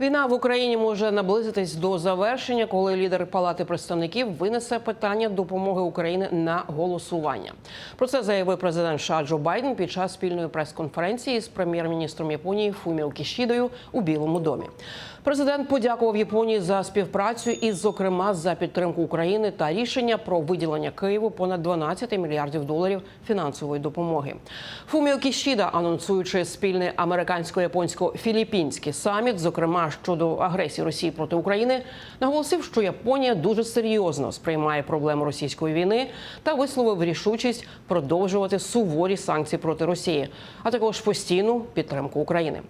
Війна в Україні може наблизитись до завершення, коли лідер Палати представників винесе питання допомоги України на голосування. Про це заявив президент США Джо Байден під час спільної прес-конференції з прем'єр-міністром Японії Фуміо Кішідою у Білому домі. Президент подякував Японії за співпрацю і, зокрема, за підтримку України та рішення про виділення Києву понад 12 мільярдів доларів фінансової допомоги. Фуміо Кішіда, анонсуючи спільний американсько-японсько-філіппінський саміт, зокрема щодо агресії Росії проти України, наголосив, що Японія дуже серйозно сприймає проблему російської війни та висловив рішучість продовжувати суворі санкції проти Росії, а також постійну підтримку України.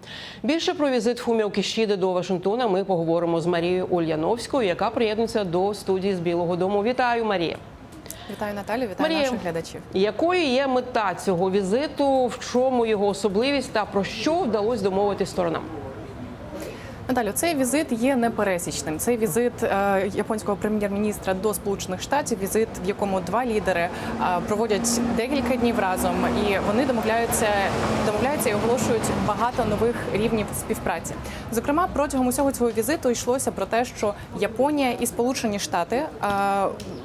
Більше про візит Фуміо Кішіди до Вашингтона ми поговоримо з Марією Ульяновською, яка приєднується до студії з Білого Дому. Вітаю, Марія. Вітаю Наталю, вітаю Марія. наших глядачів. Якою є мета цього візиту? В чому його особливість та про що вдалося домовити сторонам? Наталю, цей візит є непересічним. Цей візит е, японського прем'єр-міністра до Сполучених Штатів, візит, в якому два лідери е, проводять декілька днів разом, і вони домовляються, домовляються і оголошують багато нових рівнів співпраці. Зокрема, протягом усього цього візиту йшлося про те, що Японія і Сполучені Штати е,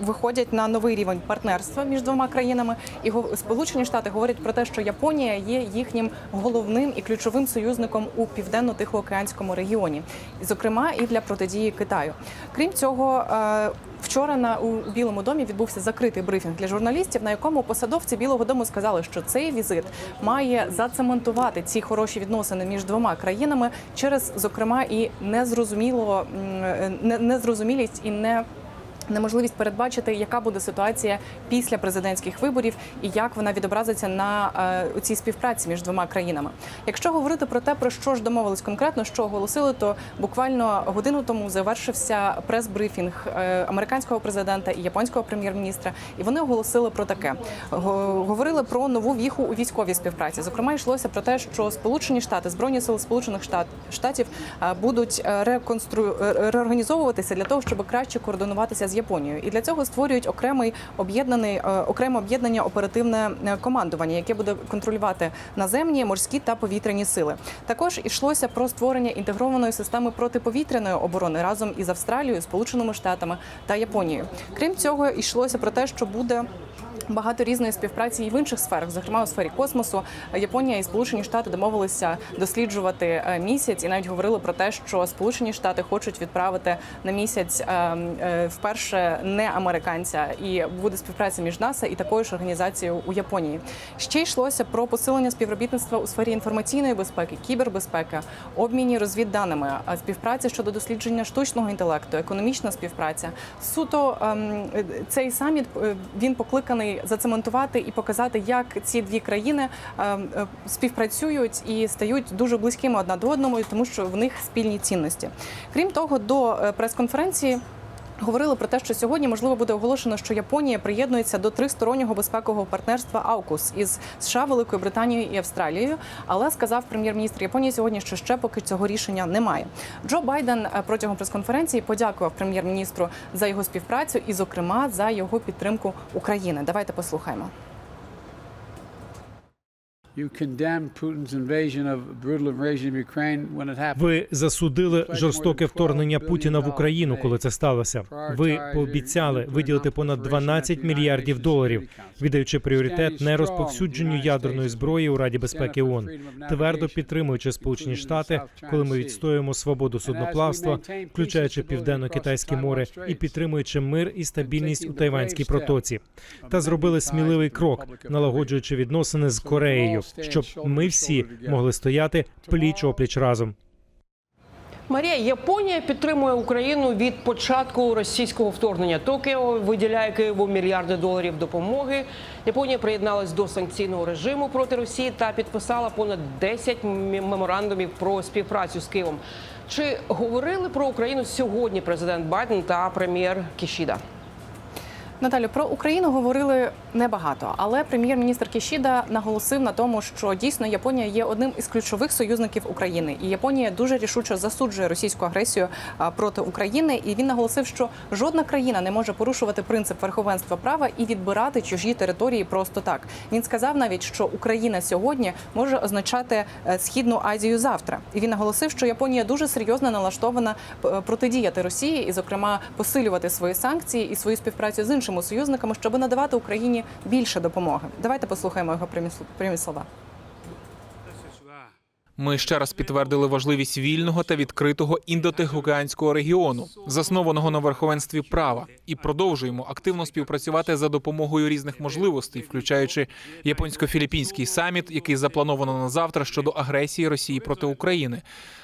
виходять на новий рівень партнерства між двома країнами. І Сполучені Штати говорять про те, що Японія є їхнім головним і ключовим союзником у південно-тихоокеанському регіоні, і, зокрема і для протидії Китаю. Крім цього. е, Вчора на у Білому домі відбувся закритий брифінг для журналістів, на якому посадовці Білого Дому сказали, що цей візит має зацементувати ці хороші відносини між двома країнами через, зокрема, і незрозуміло е, не- незрозумілість і не. Неможливість передбачити, яка буде ситуація після президентських виборів і як вона відобразиться на е, цій співпраці між двома країнами. Якщо говорити про те, про що ж домовились конкретно, що оголосили, то буквально годину тому завершився прес-брифінг е, американського президента і японського прем'єр-міністра, і вони оголосили про таке. Говорили про нову віху у військовій співпраці. Зокрема, йшлося про те, що Сполучені Штати, збройні сили Сполучених Штат, Штатів е, будуть е, реконстру... реорганізовуватися для того, щоб краще координуватися з Японією. І для цього створюють окремий об'єднаний е, окреме об'єднання оперативне е, командування, яке буде контролювати наземні, морські та повітряні сили. Також йшлося про створення інтегрованої системи протиповітряної оборони разом із Австралією, Сполученими Штатами та Японією. Крім цього, йшлося про те, що буде. Багато різної співпраці і в інших сферах, зокрема у сфері космосу. Японія і Сполучені Штати домовилися досліджувати е, місяць, і навіть говорили про те, що Сполучені Штати хочуть відправити на місяць е, е, вперше не американця, і буде співпраця між НАСА і такою ж організацією у Японії. Ще йшлося про посилення співробітництва у сфері інформаційної безпеки, кібербезпеки, обміні розвідданими, а співпраця щодо дослідження штучного інтелекту, економічна співпраця. Суто ем, е, цей саміт е, він покликаний зацементувати і показати, як ці дві країни ем, е, співпрацюють і стають дуже близькими одна до одного, тому що в них спільні цінності. Крім того, до е, прес-конференції. Говорили про те, що сьогодні можливо буде оголошено, що Японія приєднується до тристороннього безпекового партнерства АУКУС із США, Великою Британією і Австралією. Але сказав прем'єр-міністр Японії сьогодні, що ще поки цього рішення немає. Джо Байден е, протягом прес-конференції подякував прем'єр-міністру за його співпрацю і, зокрема, за його підтримку України. Давайте послухаємо. Ви засудили жорстоке вторгнення Путіна в Україну, коли це сталося. Ви пообіцяли виділити понад 12 мільярдів доларів, віддаючи пріоритет не розповсюдженню ядерної зброї у Раді безпеки ООН, твердо підтримуючи Сполучені Штати, коли ми відстоюємо свободу судноплавства, включаючи південно-китайське море, і підтримуючи мир і стабільність у Тайванській протоці, та зробили сміливий крок, налагоджуючи відносини з Кореєю, щоб ми всі могли стояти пліч опліч разом. Марія, Японія підтримує Україну від початку російського вторгнення. Токіо виділяє Києву мільярди доларів допомоги. Японія приєдналась до санкційного режиму проти Росії та підписала понад 10 меморандумів про співпрацю з Києвом. Чи говорили про Україну сьогодні президент Байден та прем'єр Кішіда? Наталю, про Україну говорили небагато, але прем'єр-міністр Кішіда наголосив на тому, що дійсно Японія є одним із ключових союзників України, і Японія дуже рішуче засуджує російську агресію проти України. І він наголосив, що жодна країна не може порушувати принцип верховенства права і відбирати чужі території просто так. Він сказав навіть, що Україна сьогодні може означати е, східну Азію завтра. І він наголосив, що Японія дуже серйозно налаштована е, протидіяти Росії і, зокрема, посилювати свої санкції і свою співпрацю з іншими союзниками, щоб надавати Україні більше допомоги. Давайте послухаємо його прямі слова. Ми ще раз підтвердили важливість вільного та відкритого індотихоокеанського регіону, заснованого на верховенстві права, і продовжуємо активно співпрацювати за допомогою різних можливостей, включаючи японсько-філіппінський саміт, який заплановано на завтра щодо агресії Росії проти України,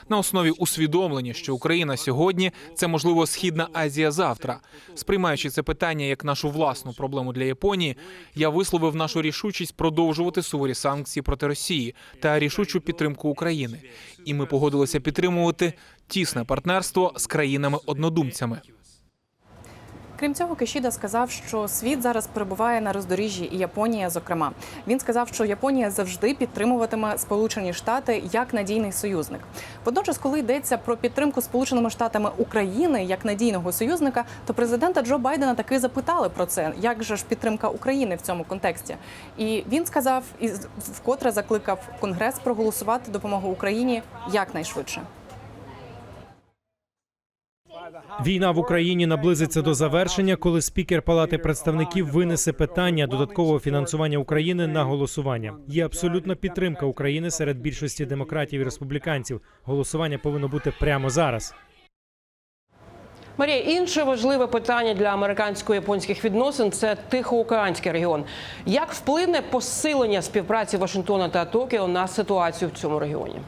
на основі усвідомлення, що Україна сьогодні це можливо східна Азія завтра. Сприймаючи це питання як нашу власну проблему для Японії, я висловив нашу рішучість продовжувати суворі санкції проти Росії та рішучу підтримку України. І ми погодилися підтримувати тісне партнерство з країнами-однодумцями. Крім цього, Кишіда сказав, що світ зараз перебуває на роздоріжжі, і Японія, зокрема, він сказав, що Японія завжди підтримуватиме Сполучені Штати як надійний союзник. Водночас, коли йдеться про підтримку Сполученими Штатами України як надійного союзника, то президента Джо Байдена таки запитали про це, як же ж підтримка України в цьому контексті. І він сказав і вкотре закликав Конгрес проголосувати допомогу Україні якнайшвидше. Війна в Україні наблизиться до завершення, коли спікер Палати представників винесе питання додаткового фінансування України на голосування. Є абсолютна підтримка України серед більшості демократів і республіканців. Голосування повинно бути прямо зараз. Марія, інше важливе питання для американсько-японських відносин це Тихоокеанський регіон. Як вплине посилення співпраці Вашингтона та Токіо на ситуацію в цьому регіоні?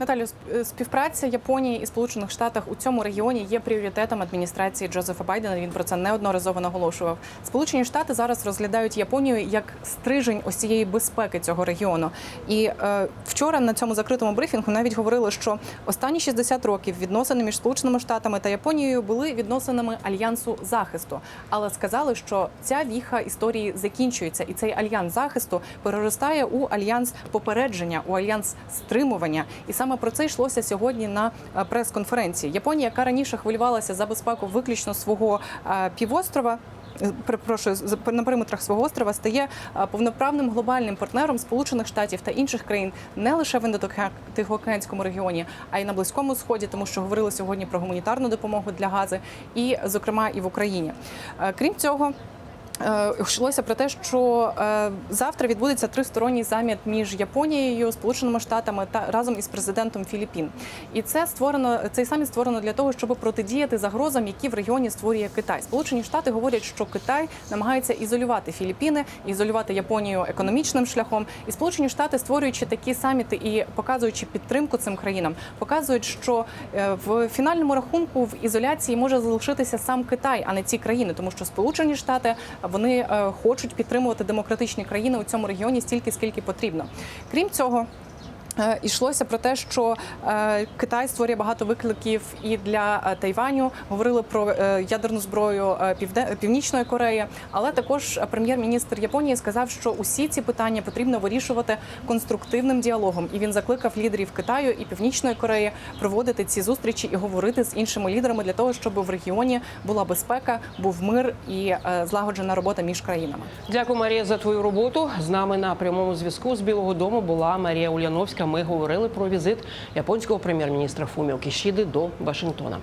Наталю, співпраця Японії і Сполучених Штатах у цьому регіоні є пріоритетом адміністрації Джозефа Байдена. Він про це неодноразово наголошував. Сполучені Штати зараз розглядають Японію як стрижень ось цієї безпеки цього регіону. І е, вчора на цьому закритому брифінгу навіть говорили, що останні 60 років відносини між Сполученими Штатами та Японією були відносинами альянсу захисту, але сказали, що ця віха історії закінчується, і цей альянс захисту переростає у альянс попередження, у альянс стримування. І саме про це йшлося сьогодні на е, прес-конференції. Японія, яка раніше хвилювалася за безпеку виключно свого е, півострова. е, Перепрошую, на периметрах свого острова стає повноправним глобальним партнером Сполучених Штатів та інших країн не лише в Індотихоокеанському регіоні, а й на близькому сході, тому що говорили сьогодні про гуманітарну допомогу для Гази, і зокрема і в Україні. Крім цього. Е, Йшлося про те, що е, завтра відбудеться тристоронній саміт між Японією, Сполученими Штатами та разом із президентом Філіппін. І це створено цей саміт створено для того, щоб протидіяти загрозам, які в регіоні створює Китай. Сполучені Штати говорять, що Китай намагається ізолювати Філіппіни, ізолювати Японію економічним шляхом. І Сполучені Штати, створюючи такі саміти і показуючи підтримку цим країнам, показують, що е, в фінальному рахунку в ізоляції може залишитися сам Китай, а не ці країни, тому що Сполучені Штати вони е, хочуть підтримувати демократичні країни у цьому регіоні стільки, скільки потрібно. Крім цього. Е, Йшлося про те, що е, Китай створює багато викликів і для е, Тайваню. Говорили про ядерну зброю Північної Кореї, але також прем'єр-міністр Японії сказав, що усі ці питання потрібно вирішувати конструктивним діалогом. І він закликав лідерів Китаю і Північної Кореї проводити ці зустрічі і говорити з іншими лідерами для того, щоб в регіоні була безпека, був мир і злагоджена робота між країнами. Дякую, Марія, за твою роботу. З нами на прямому зв'язку з Білого Дому була Марія Уляновська. Ми говорили про візит японського прем'єр-міністра Фуміо Кішіди до Вашингтона.